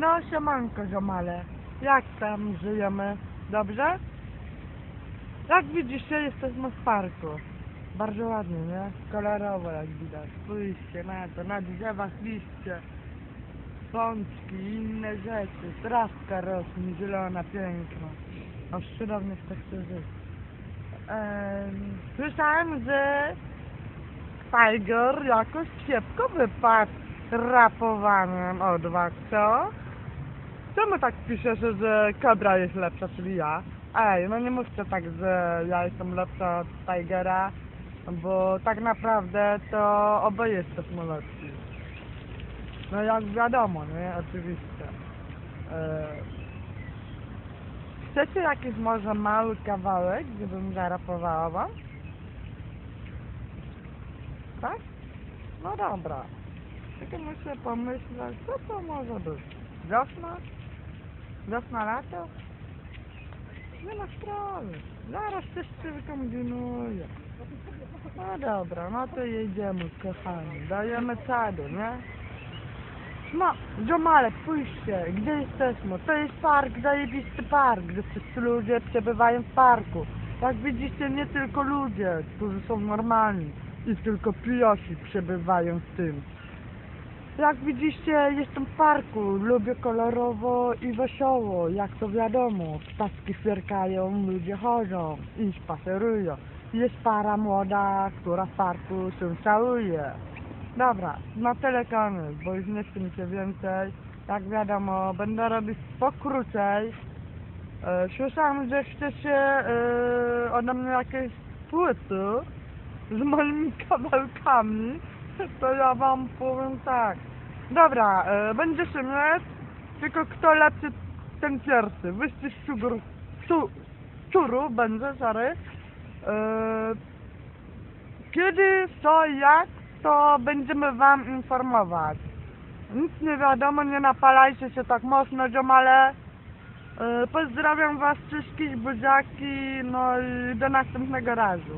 No siemanko ziomale, jak tam żyjemy? Dobrze? Jak widzicie jesteśmy w parku. Bardzo ładnie, nie? Kolorowo jak widać. Spójrzcie na to, na drzewach liście, pączki i inne rzeczy. Trawka rośnie, zielona, piękna. Aż cudownie w tak żyć. Em, Słyszałem, że Tiger jakoś szybko wypadł rapowanym od was, co? Czemu tak piszesz, że Kobra jest lepsza, czyli ja? Ej, no nie mówcie tak, że ja jestem lepsza od Tigera, bo tak naprawdę to oboje jesteśmy lepsi. No jak wiadomo, nie? Oczywiście. E, Chcecie jakiś może mały kawałek, żebym zarapowała wam? Tak? No dobra. Tylko muszę pomyśleć, co to może być. Wiosna? Lato? Nie ma sprawy. Zaraz coś się wykombinuje. No dobra, no to jedziemy, kochani. Dajemy czadu, nie? No, ziomale, spójrzcie, gdzie jesteśmy? To jest park, zajebisty park, gdzie wszyscy ludzie przebywają w parku. Jak widzicie, nie tylko ludzie, którzy są normalni i tylko pijosi przebywają w tym. Jak widzicie, jestem w parku, lubię kolorowo i wesoło, jak to wiadomo. Ptaszki świerkają, ludzie chodzą i spacerują. Jest para młoda, która w parku się całuje. Dobra, na tyle koniec, bo już nie chcę mi się więcej. Jak wiadomo, będę robić pokrócej. E, słyszałem, że chcecie e, ode mnie jakieś płyty z moimi kawałkami, to ja wam powiem tak. Dobra, e, będzie mieć, tylko kto lepszy, ten pierwszy. Wyścig szczur, szczu, szczuru będzie, sorry. E, kiedy, co, jak, to będziemy wam informować. Nic nie wiadomo, nie napalajcie się tak mocno, ziomale. E, Pozdrawiam was wszystkich, buziaki, no i do następnego razu.